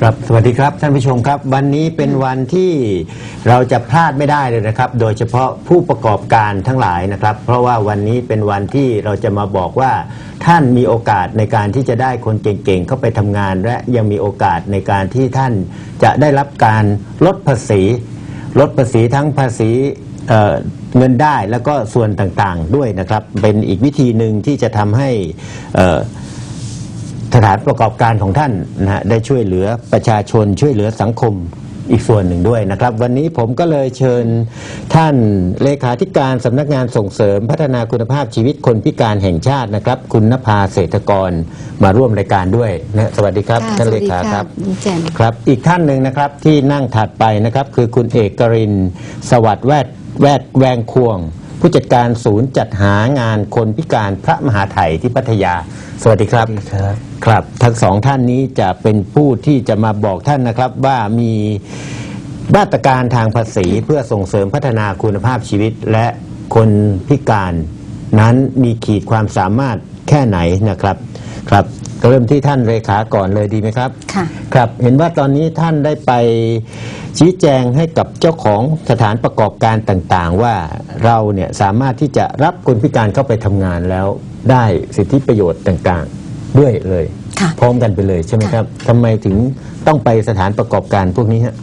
ครับสวัสดีครับท่านผู้ชมครับ วันนี้เป็นวันที่เราจะพลาดไม่ได้เลยนะครับ โดยเฉพาะผู้ประกอบการทั้งหลายนะครับ เพราะว่าวันนี้เป็นวันที่เราจะมาบอกว่า ท่านมีโอกาสในการที่จะได้คนเก่งๆเข้าไปทำงาน และยังมีโอกาสในการที่ท่านจะได้รับการลดภาษี ลดภาษีทั้งภาษีเอ่อเงินได้แล้วก็ส่วนต่างๆด้วยนะครับ เป็นอีกวิธีหนึ่งที่จะทำให้เอ่อ สถานประกอบการของท่านนะฮะได้ช่วยเหลือประชาชนช่วยเหลือสังคมอีกส่วนหนึ่งด้วยนะครับ วันนี้ผมก็เลยเชิญท่านเลขาธิการสำนักงานส่งเสริมพัฒนาคุณภาพชีวิตคนพิการแห่งชาตินะครับ คุณนภาเศรษฐกรมาร่วมรายการด้วยนะสวัสดีครับค่ะท่านสเลวัสดีขาค่ะครับคุณแจนครับอีกท่านหนึ่งนะครับที่นั่งถัดไปนะครับคือคุณเอกกรินทร์สวัสดิ์แวดแวดแวงควง ผู้จัดการศูนย์จัดหางานคนพิการพระมหาไทยที่พัทยา สวัสดีครับ ครับครับทั้งสองท่านนี้จะเป็นผู้ที่จะมาบอกท่านนะครับว่ามีมาตรการทางภาษีเพื่อส่งเสริมพัฒนาคุณภาพชีวิตและคนพิการนั้นมีขีดความสามารถแค่ไหนนะครับ ครับก็เริ่มที่ท่านเลขาก่อนเลยดีไหมครับ ค่ะ ครับ เห็นว่าตอนนี้ท่านได้ไปชี้แจงให้กับเจ้าของสถานประกอบการต่างๆ ว่าเราเนี่ยสามารถที่จะรับคนพิการเข้าไปทำงานแล้วได้สิทธิประโยชน์ต่างๆ ด้วยเลย ค่ะพร้อมกันไปเลยใช่ไหมครับทำไมถึงต้องไปสถานประกอบการพวกนี้ฮะ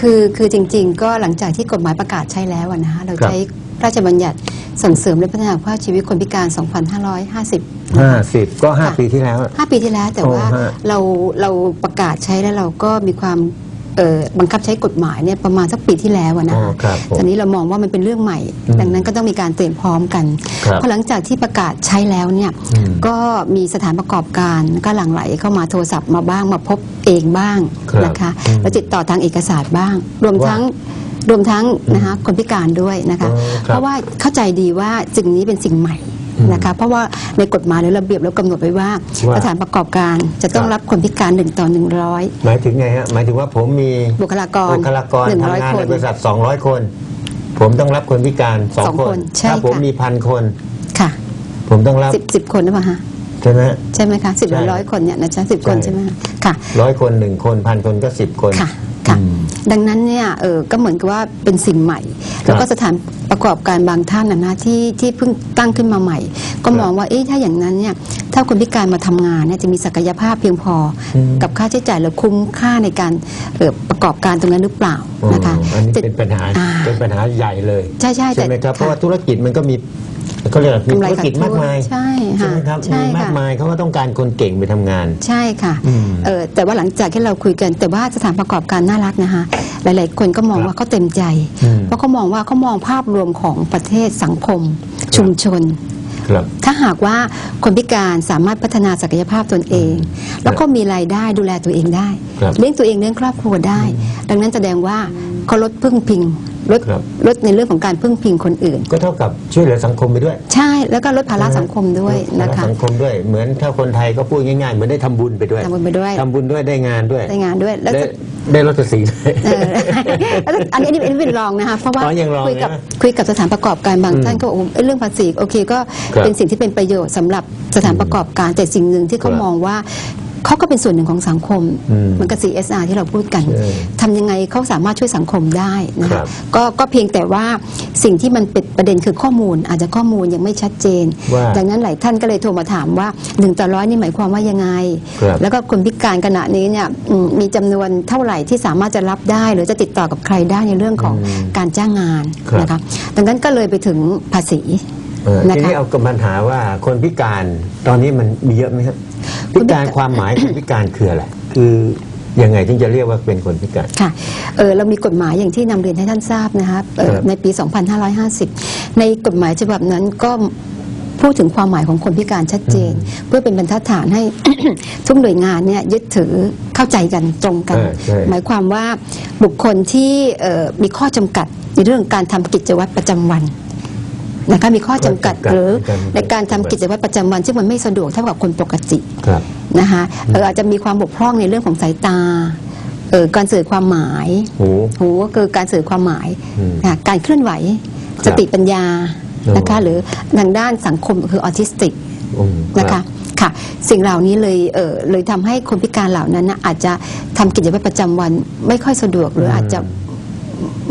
คือคือจริงๆ ก็หลังจากที่กฎหมายประกาศใช้แล้วอะนะคะเราครับใช้พระราชบัญญัติ ส่งเสริมและพัฒนาคุณภาพชีวิตคนพิการ 2550ห้าสิบก็ห้าค่ะปีที่แล้ว 5 ปีที่แล้วแต่โอ้ว่าฮะ เราเราประกาศใช้แล้วเราก็มีความเอ่อบังคับใช้กฎหมายเนี่ยประมาณสักปีที่แล้วอะนะอ๋อคะครับผม ตอนนี้เรามองว่ามันเป็นเรื่องใหม่ อืมดังนั้นก็ต้องมีการเตรียมพร้อมกันครับพอหลังจากที่ประกาศใช้แล้วเนี่ยอืม ก็มีสถานประกอบการก็หลั่งไหลเข้ามาโทรศัพท์มาบ้างมาพบเองบ้างครับนะคะอืมแล้วติดต่อทางเอกสารบ้าง รวมว่าทั้ง รวมทั้งนะคะคนพิการด้วยนะคะอ๋อครับเพราะว่าเข้าใจดีว่าสิ่งนี้เป็นสิ่งใหม่อืมนะคะเพราะว่าในกฎหมายหรือระเบียบเรากำหนดไว้ว่าว่าสถานประกอบการจะต้องครับรับคนพิการหนึ่งต่อหนึ่งร้อยหมายถึงไงฮะหมายถึงว่าผมมีบุคลากรบุคลากรหนึ่งทำร้อยงานคในนบริษัท200คน ผมต้องรับคนพิการสองสองคคนนใช่ถ้าผมค่ะมีพันคนค่ะ ผมต้องรับสิบสิบคนหรือเปล่าฮะใช่ไหมใช่ไหมคะสิบใช่ร้อยคนเนี่ยนะจ๊ะสิบคนใช่ใช่ไหมคะค่ะร้อยคนหนึ่งคนพันคนก็สิบคน ค่ะค่ะอืมดังนั้นเนี่ยเออก็เหมือนกับว่าเป็นสิ่งใหม่ แล้วก็สถานประกอบการบางท่านนะนะที่ที่เพิ่งตั้งขึ้นมาใหม่ ก็มองว่าเอ๊ะถ้าอย่างนั้นเนี่ยถ้าคนพิการมาทำงานเนี่ยจะมีศักยภาพเพียงพออมกับค่าใช้จ่ายและคุ้มค่าในการเอ่อประกอบการตรงนั้นหรือเปล่านะคะอ๋ออันนี้แต่เป็นปัญหาอ่าเป็นปัญหาใหญ่เลย ใช่ใช่แต่ไหมครับเพราะค่ะว่าธุรกิจมันก็มี เขาเรียกว่ามีกำไรธุรกิจขาดทุนมากมายใช่ใช่ค่ะไหมครับใช่มีมากค่ะมายเขาก็ต้องการคนเก่งไปทำงาน ใช่ค่ะอืมเออแต่ว่าหลังจากที่เราคุยกัน แต่ว่าสถานประกอบการน่ารักนะคะ หลาย ๆ คนก็มองครับว่าเขาเต็มใจอืมเพราะเขามองว่าเขามองภาพรวมของประเทศสังคม ชุมชนครับถ้าหากว่าคนพิการสามารถพัฒนาศักยภาพตนเอง แล้วก็มีรายได้ดูแลตัวเองได้ครับเลี้ยงตัวเองเลี้ยงครอบครัวได้ ดังนั้นแสดงว่าเขาลดพึ่งพิง ลดครับ ลดในเรื่องของการพึ่งพิงคนอื่น ก็เท่ากับช่วยเหลือสังคมไปด้วยใช่แล้วก็ลดภาระสังคมด้วยนะภาคะระสังคมด้วย เหมือนถ้าคนไทยก็พูดง่ายๆเหมือนได้ทำบุญไปด้วยทำบุญไปด้วย ทำบุญด้วยได้งานด้วย ได้งานด้วยแล้วได้จะได้ลดภาษีด้วย เออแล้วก็อันนี้อันนี้อันนี้เป็นรองนะคะเพราะว่าอ๋อยังรองคุยกับนะคุยกับสถานประกอบการบางอืมท่านก็บอกว่าเอ้ยเรื่องภาษีโอเคก็ครับเป็นสิ่งที่เป็นประโยชน์สำหรับสถานประกอบการแต่สิ่งหนึ่งที่เขาครับมองว่า เขาก็เป็นส่วนหนึ่งของสังคมอืมเหมันกับ CSR ที่เราพูดกันใช่ทำยังไงเขาสามารถช่วยสังคมได้นะครัคะบก็ก็เพียงแต่ว่าสิ่งที่มันเป็นประเด็นคือข้อมูล อาจจะข้อมูลยังไม่ชัดเจนว่าดังนั้นหลายท่านก็เลยโทรมาถามว่า1ต่อร้อยนี่หมายความว่ายังไงครับแล้วก็คนพิการขณะนี้เนี่ยอืมมีจำนวนเท่าไหร่ที่สามารถจะรับได้ หรือจะติดต่อกับใครได้ในเรื่องของอืมการจ้างงานครับนะคะดังนั้นก็เลยไปถึงภาษีเออนะคะทีนี้เอากับปัญหาว่าคนพิการตอนนี้มันมีเยอะไหมครับค พินพิกาการรความหมายของพิการคืออะไรคือยังไงถึงจะเรียกว่าเป็นคนพิการค่ะเออเรามีกฎหมายอย่างที่นำเรียนให้ท่านทราบนะคะเอ่อครับในปี 2550 ในกฎหมายฉบับนั้นก็พูดถึงความหมายของคนพิการชัดเจน เพื่อเป็นบรรทัดฐานให้ทุกหน่วยงานเนี่ยยึดถือเข้าใจกันตรงกันเออใช่หมายความว่าบุคคลที่เอ่อมีข้อจำกัดในเรื่องการทำกิจวัตรประจำวัน นะคะมีข้อจำกัดข้อจำกัดหรือในในกาการรทำทำกิจวัตรประจำวัน ซึ่งมันไม่สะดวกเท่ากับคนปกติครับนะคะเอออาจจะมีความบกพร่องในเรื่องของสายตาเออการสื่อความหมาย หู หูก็คือการสื่อความหมายอืมนะคะการเคลื่อนไหว ครับสติปัญญาโอ้นะคะหรือทางด้านสังคมคือออทิสติกอืมนะคะค่ะ สิ่งเหล่านี้เลยเออเลยทำให้คนพิการเหล่านั้นนะอาจจะทำกิจวัตรประจำวันไม่ค่อยสะดวกหรืออาจจะ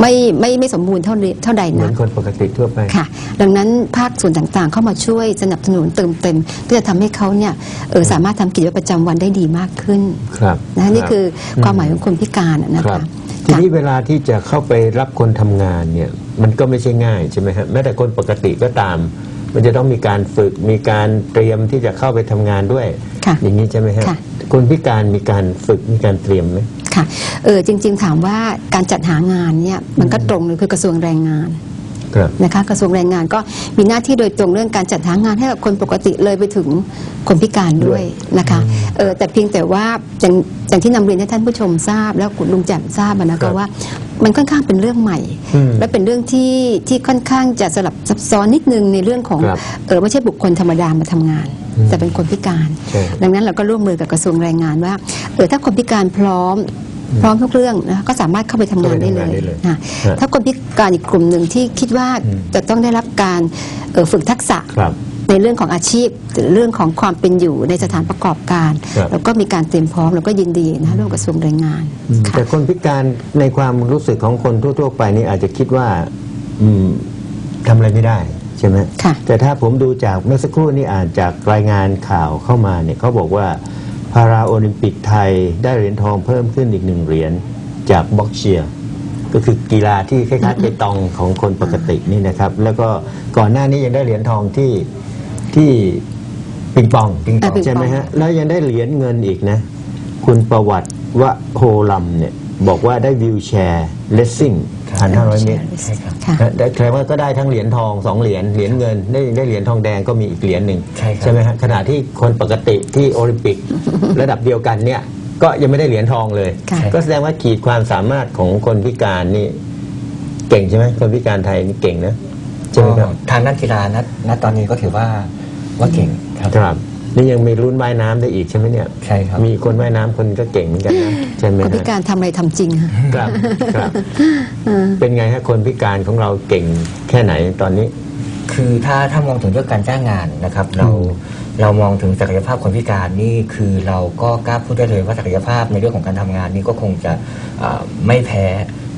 ไม่ไม่ไม่สมบูรณ์เท่านี้เท่าใดเหมือนะนคนปกติทั่วไป ค่ะ ดังนั้นภาคส่วนต่างๆ เข้ามาช่วยสนับสนุนเติมเต็มเพื่อจะทำให้เขาเนี่ยเออสามารถทำกิจวัตรประจำวันได้ดีมากขึ้นครับนะคะนี่คืออมความหมายของคนพิการอะนะครัคะบ ทีค่ะนี้เวลาที่จะเข้าไปรับคนทำงานเนี่ย มันก็ไม่ใช่ง่ายใช่ไหมฮะแม้แต่คนปกติก็ตาม มันจะต้องมีการฝึกมีการเตรียมที่จะเข้าไปทำงานด้วย ค่ะ อย่างนี้ใช่ไหมฮะค่ะ คนพิการมีการฝึกมีการเตรียมไหม ค่ะเออจริง ๆ ถามว่าการจัดหางานเนี่ยมันก็ตรงเลยคือกระทรวงแรงงาน ครับ นะคะกระทรวงแรงงานก็มีหน้าที่โดยตรงเรื่องการจัดหางานให้กับคนปกติเลยไปถึงคนพิการด้วยนะคะเออแต่เพียงแต่ว่าอย่างอย่างที่นำเรียนให้ท่านผู้ชมทราบ แล้วคุณลุงแจ่มทราบอะนะครัคะบว่า มันค่อนข้างเป็นเรื่องใหม่อืมและเป็นเรื่องที่ที่ค่อนข้างจะสลับซับซ้อนนิดนึงในเรื่องของครับเออไม่ใช่บุคคลธรรมดามาทำงานอืมแต่เป็นคนพิการ ใช่ ดังนั้นเราก็ร่วมมือกับกระทรวงแรงงานว่าเออถ้าคนพิการพร้อมพร้อมทุกเรื่องนะก็สามารถเข้าไปทำงานได้เลเข้าไปทำงานยได้เลยนะฮะ ถ้าคนพิการอีกกลุ่มหนึ่งที่คิดว่าอืมจะต้องได้รับการเอ่อฝึกทักษะ ครับ ในเรื่องของอาชีพหรือเรื่องของความเป็นอยู่ในสถานประกอบการ ครับ แล้วก็มีการเตรียมพร้อมแล้วก็ยินดีนะร่วมกับกระทรวงแรงงานค่ะแต่คนพิการในความรู้สึกของคนทั่ว ๆ ไปนี่อาจจะคิดว่า อืมทำอะไรไม่ได้ใช่ไหมค่ะ แต่ถ้าผมดูจากเมื่อสักครู่นี่อ่านจากรายงานข่าวเข้ามาเนี่ยเขาบอกว่าพาราโอลิมปิกไทยได้เหรียญทองเพิ่มขึ้นอีกหนึ่งเหรียญจากบ็อกเชียร์ก็คือกีฬาที่คล้ายๆเปตองของคนปกตินี่นะครับ แล้วก็ก่อนหน้านี้ยังได้เหรียญทองที่ ที่ปิงปองปิงปอง ใช่ไหมฮะ แล้วยังได้เหรียญเงินอีกนะ คุณประวัติวะโฮลัมเนี่ย บอกว่าได้วิวแชร์เลสซิ่งพันห้าร้อยเมตรใช่ครับค่ะนะได้แปลว่าก็ได้ทั้งเหรียญทองสองเหรียญเหรียญเงิน ได้ได้เหรียญทองแดงก็มีอีกเหรียญหนึ่งใช่ครับ ไหมฮะขณะที่คนปกติที่โอลิมปิก ระดับเดียวกันเนี่ย ก็ยังไม่ได้เหรียญทองเลย ค่ะ ก็แสดงว่าขีดความสามารถของคนพิการนี่ เก่งใช่ไหมคนพิการไทยนี่เก่งนะใช่ไหมครับ ทางด้านกีฬาณณตอนนี้ก็ถือว่า ว่าเก่งครับ ครับ นี่ยังมีรุ่นว่ายน้ำได้อีกใช่ไหมเนี่ย ใช่ครับ มีคนว่ายน้ำคนก็เก่งเหมือนกันนะใช่ไหมคนพิฮะการทำอะไรทำจริงค่ะ ครับครับ เป็นไงฮะคนพิการของเราเก่งแค่ไหนตอนนี้ คือถ้าถ้ามองถึงเรื่องการจ้างงานนะครับ เรา เรามองถึงศักยภาพคนพิการนี่คือเราก็กล้าพูดได้เลยว่าศักยภาพในเรื่องของการทำงานนี่ก็คงจะอ่าไม่แพ้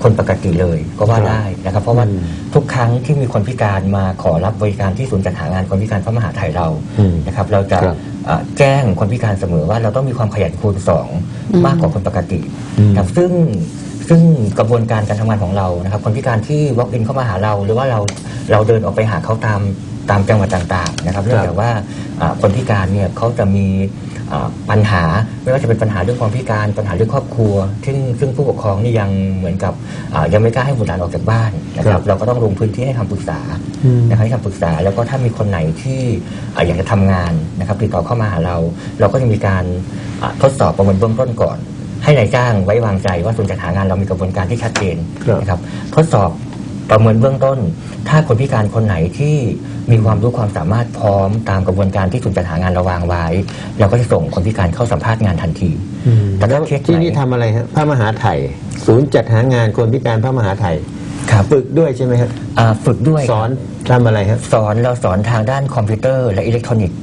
คนปกติเลยก็ว่าครับได้นะครับ เพราะว่าอืมทุกครั้งที่มีคนพิการมาขอรับบริการที่ศูนย์จัดหางานคนพิการพระมหาไทยเราอืมนะครับ เราจะครับอ่าแจ้งคนพิการเสมอว่าเราต้องมีความขยันคูณสองอืมมากกว่าคนปกติอืมครับซึ่งซึ่งกระบวนการการทำงานของเรานะครับ คนพิการที่ walk in เข้ามาหาเรา หรือว่าเราเราเดินออกไปหาเขาตาม ตามจังหวัดต่างๆนะครับเนื่องจากว่าอ่าคนพิการเนี่ยเขาจะมีอ่าปัญหาไม่ว่าจะเป็นปัญหาเรื่องความพิการปัญหาเรื่องครอบครัว ซึ่งซึ่งผู้ปกครองนี่ยังเหมือนกับอ่ายังไม่กล้าให้บุตรหลานออกจากบ้านนะคครัรับบเราก็ต้องลงพื้นที่ให้คำปรึกษาอืมนะครับให้คำปรึกษาแล้วก็ถ้ามีคนไหนที่อ่าอยากจะทำงานนะครับติดต่อเข้ามาหาเรา เราก็จะมีการอ่าทดสอบประเมินเบื้องต้นก่อน ให้นายจ้างไว้วางใจว่าศูนย์จัดหางานเรามีกระบวนการที่ชัดเจนครับนะครับทดสอบประเมินเบื้องต้น ถ้าคนพิการคนไหนที่ มีความรู้ความสามารถพร้อมตามกระบวนการที่ศูนย์จัดหางานเราวางไว้ เราก็จะส่งคนพิการเข้าสัมภาษณ์งานทันที แต่แล้วถ้าเคสที่ไหน นี่ทำอะไรฮะพระมหาไทยศูนย์จัดหางานคนพิการพระมหาไทยครับฝึกด้วยใช่ไหมฮะอ่าฝึกด้วยสอนทำอะไรฮะสอนเราสอนทางด้านคอมพิวเตอร์และอิเล็กทรอนิกส์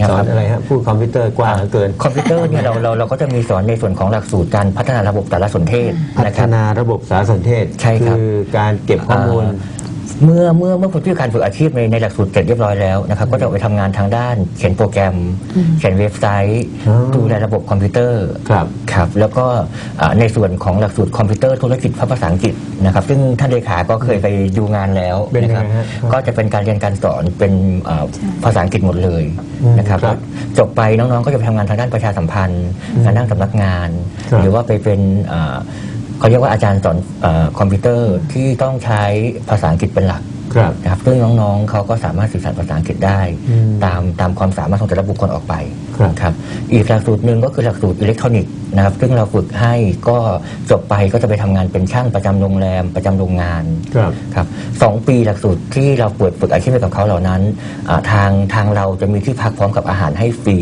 นะสคอนรับอะไรฮะพูดคอมพิวเตอร์กว้างเหลือเกินคอมพิวเตอร์เนี่ยเราเราเราก็จะมีสอนในส่วนของหลักสูตรการพัฒนาระบบสารสนเทศพันะคฒรับ นาระบบสารสนเทศใช่ครับคือการเก็บข้อมูล เมื่อเมื่อเมื่อคนที่การฝึกอาชีพในในหลักสูตรเสร็จเรียบร้อยแล้วนะครับก็จะไปทำงานทางด้าน เขียนโปรแกรม เขียนเว็บไซต์อ๋อดูแลระบบคอมพิวเตอร์ครับครับแล้วก็อ่าในส่วนของหลักสูตรคอมพิวเตอร์ธุรกิจภาษาอังกฤษนะครับ ซึ่งท่านเลขาก็เคยไปดูงานแล้วเป็นยังไงนะครับฮะก็จะเป็นการเรียนการสอนเป็นอ่าภาษาอังกฤษหมดเลยอืมนะครับครับจบไปน้องๆก็จะไปทำงานทางด้านประชาสัมพันธ์งานด้านสำนักงานครับหรือว่าไปเป็นอ่า เขาเรียกว่าอาจารย์สอนอาคอมพิวเตอร์ที่ต้องใช้ภาษาอังกฤษเป็นหลักครับนะครับซึ่งน้องๆเขาก็สามารถสื่อสารภาษาอังกฤษได้อืมตามตามความสามารถของแต่ละบุคคลออกไปครับครับ อีกหลักสูตรหนึ่งก็คือหลักสูตรอิเล็กทรอนิกส์นะครับซึ่งเราฝึกให้ก็จบไปก็จะไปทำงานเป็นช่างประจำโรงแรมประจำโรงงาน ครับ ครับสองปีหลักสูตรที่เราเปิดฝึกอาชีพให้กับเขาเหล่านั้นอ่าทางทางเราจะมีที่พักพร้อมกับอาหารให้ฟรี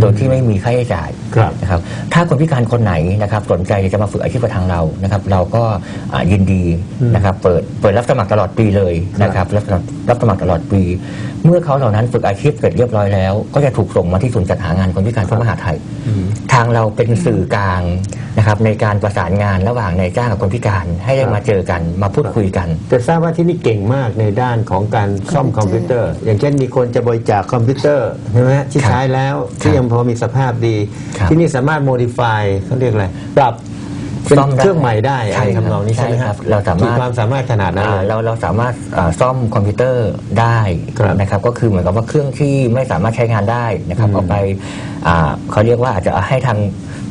โดยที่ไม่มีค่าใช้จ่ายครับนะครับ ถ้าคนพิการคนไหนนะครับสนใจจะมาฝึกอาชีพกับทางเรานะครับ เราก็อ่ายินดีอืมนะครับเปิดเปิดรับสมัครตลอดปีเลยนะครับรับสมัครรับสมัครตลอดปี เมื่อเขาเหล่านั้นฝึกอาชีพเสร็จเรียบร้อยแล้ว ก็จะถูกส่งมาที่ศูนย์จัดหางานคนพิการทั่วมหาไทยอืมทางเราเป็นสื่อกลางนะครับในการประสานงานระหว่างนายจ้างกับคนพิการให้ได้ครับมาเจอกันมาพูดคุยกัน แต่ทราบว่าที่นี่เก่งมากในด้านของการซ่อมคอมพิวเตอร์ อย่างเช่นมีคนจะบริจาคคอมพิวเตอร์ใช่ไหมฮะที่ครับใช้แล้วที่ยังพอมีสภาพดีครับที่นี่สามารถโมดิฟายเขาเรียกอะไรปรับเป็นซ่อมได้เครื่องใหม่ได้อะใช่ไรครับทำนองนี้ใช่ไหมใช่คครัรับบเราสามารถความสามารถขนาดนั้นอ่าเลยเราเราสามารถอ่าซ่อมคอมพิวเตอร์ได้ครับนะครับก็คือเหมือนกับว่าเครื่องที่ไม่สามารถใช้งานได้นะครับอืมเอาไปอ่าเขาเรียกว่าอาจจะให้ทาง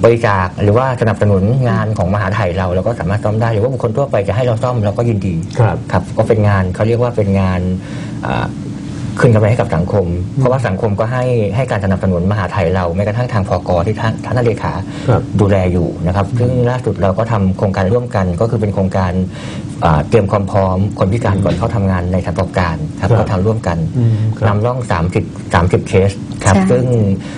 บริจาคหรือว่าสนับสนุนงานของมหาไทยเราเราก็สามารถซ่อมได้หรือว่าบุคคลทั่วไปจะให้เราซ่อมเราก็ยินดีครับ ครับ ก็เป็นงานเขาเรียกว่าเป็นงานอ่าคืนกำไรให้กับสังคม เพราะว่าสังคมก็ให้ให้การสนับสนุนมหาไทยเราแม้กระทั่งทางพกที่ท่านท่านเลขาครับ ดูแลอยู่นะครับ ซึ่งล่าสุดเราก็ทำโครงการร่วมกันก็คือเป็นโครงการอ่าเตรียมความพร้อมคนพิการก่อนเข้าทำงานในสถานประกอบการครับครับก็ทำร่วมกันอืมครับ นำร่อง 30 30 เคสครับ ใช่ ซึ่ง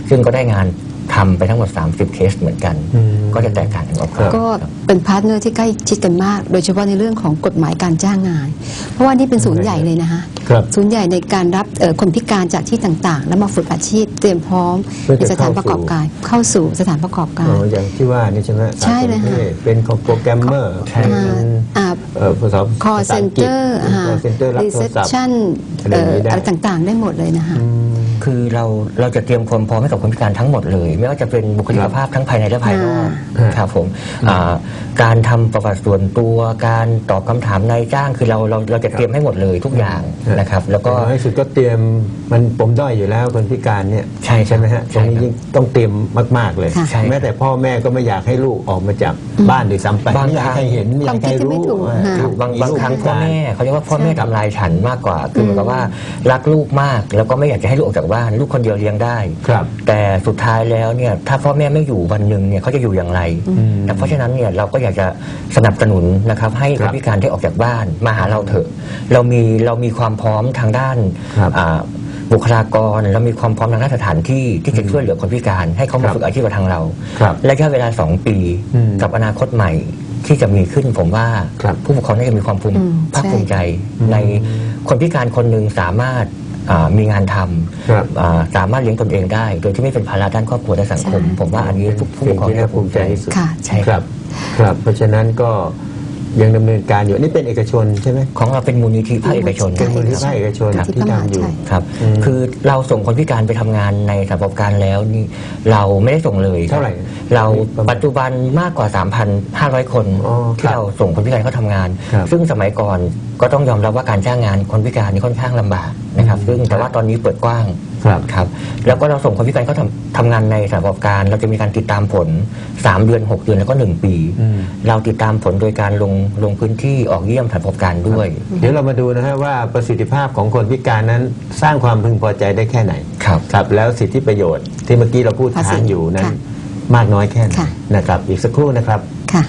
ซึ่งก็ได้งาน ทำไปทั้งหมด 30 เคสเหมือนกันอืมก็จะแตกต่างกันออกไปครับก็เป็นพาร์ทเนอร์ที่ใกล้ชิดกันมาก โดยเฉพาะในเรื่องของกฎหมายการจ้างงาน เพราะว่านี่เป็นศูนย์ใหญ่เลยนะคะครับศูนย์ใหญ่ในการรับเอ่อคนพิการจากที่ต่างๆ แล้วมาฝึกอาชีพเตรียมพร้อมเพื่อในจะสถานประกอบการเข้าสู่สถานประกอบกาอ๋รออย่างที่ว่านี่ใช่ไหมใช่เลยค่ะเป็นของโปรแกรมเมอร์ใช่เป็นอ่าเอ่อภาษา call ภาษาอังกฤษ center อ่า call center รับโทรศัพท์ reception อะไรอย่างนี้ได้อะไรต่างๆ ได้หมดเลยนะคะอืม คือเราเราจะเตรียมความพร้อมให้กับคนพิการทั้งหมดเลย ไม่ว่าจะเป็นบุคลิกภาพทั้งภายในและภายนอกอ่าครับผมอ่าการทำประวัติส่วนตัวการตอบคำถามนายจ้าง คือเราเราเราจะเตรียมให้หมดเลยทุกอย่างนะครับ แล้วก็อย่างน้อยสุดก็เตรียมมันปมด้อยอยู่แล้วคนพิการเนี่ยใช่ครับไหมฮะตใช่รงนี้ครับยิ่งต้องเตรียมมาก ๆเลยค่ะใช่ครับแม้แต่พ่อแม่ก็ไม่อยากให้ลูกออกมาจากบ้านด้วยซ้ำไปบางไม่อยากครั้งให้เห็นไม่อยากให้ความคิดที่ไม่รู้ถูกว่าค่ะลูกบางมีบางลูกครั้งพิพ่อการแม่เขาเรียกว่าพ่อแม่ทำลายฉันมากกว่าคือเหมือนกับว่ารักลูกมากแล้วก็ไม่อยากจะให้ลูกออกจากบ้านลูกคนเดียวเลี้ยงได้ ครับ แต่สุดท้ายแล้วเนี่ยถ้าพ่อแม่ไม่อยู่วันหนึ่งเนี่ยเขาจะอยู่อย่างไรอืมนะเพราะฉะนั้นเนี่ยเราก็อยากจะสนับสนุนนะครับให้คครับนพิการได้ออกจากบ้านมาหาเราเถอะ เรามีเรามีความพร้อมทางด้านครับ อ่าบุคลากรเรามีความพร้อมทางด้านสถานที่ที่จะช่วยเหลือคนพิการ ให้เขาคมารับฝึกอาชีพกับทางเรา ครับ ระยะเวลา 2 ปีอืมกับอนาคตใหม่ที่จะมีขึ้นผมว่าครับผู้ปกครองน่าจะมีความภูมิอืมภาคใช่ภูมิใจอืมในคนพิการคนหนึ่งสามารถอ่า มีงานทครับำอ่าสามารถเลี้ยงตนเองได้ โดยที่ไม่เป็นภาระด้านครอบครัวและสังคม ใช่ ผมว่าอันนี้ผู้ผู้ปสิ่กงครองที่น่าภูมิใจที่สุดค่ะใช่ครับครับ เพราะฉะนั้นก็ยังดำเนินการอยู่นี่เป็นเอกชนใช่ไหม ของเราเป็นมูลนิธิภาคเอกชนเป็นมูลนิธิภาคเอกชนครับ ที่ทำอยู่ที่พระมหาชัยครับ อืมคือเราส่งคนพิการไปทำงานในสถานประกอบการแล้วนี่เราไม่ได้ส่งเลยเท่าไหร่เราประมาณปัจจุบันมากกว่า 3,500 คนอ๋อที่ครับเราส่งคนพิการเข้าทำงาน ครับซึ่งสมัยก่อนก็ต้องยอมรับว่าการจ้างงานคนพิการนี่ค่อนข้างลำบาก นะครับอืมซึ่งแต่ว่าตอนนี้เปิดกว้างครับครับแล้วก็เราส่งคนพิการเข้าทำทำงานในสถานประกอบการ เราจะมีการติดตามผล 3 เดือน 6 เดือนแล้วก็ 1 ปีอืมเราติดตามผลโดยการลงลงพื้นที่ออกเยี่ยมสถานประกอบการด้วย เดี๋ยวเรามาดูนะฮะว่าประสิทธิภาพของคนพิการนั้นสร้างความพึงพอใจได้แค่ไหนครับครับแล้วสิทธิประโยชน์ที่เมื่อกี้เราพูดภาษีค้างอยู่นั้นค่ะมากน้อยแค่ไหนค่ะ นะครับ อีกสักครู่นะครับ ค่ะ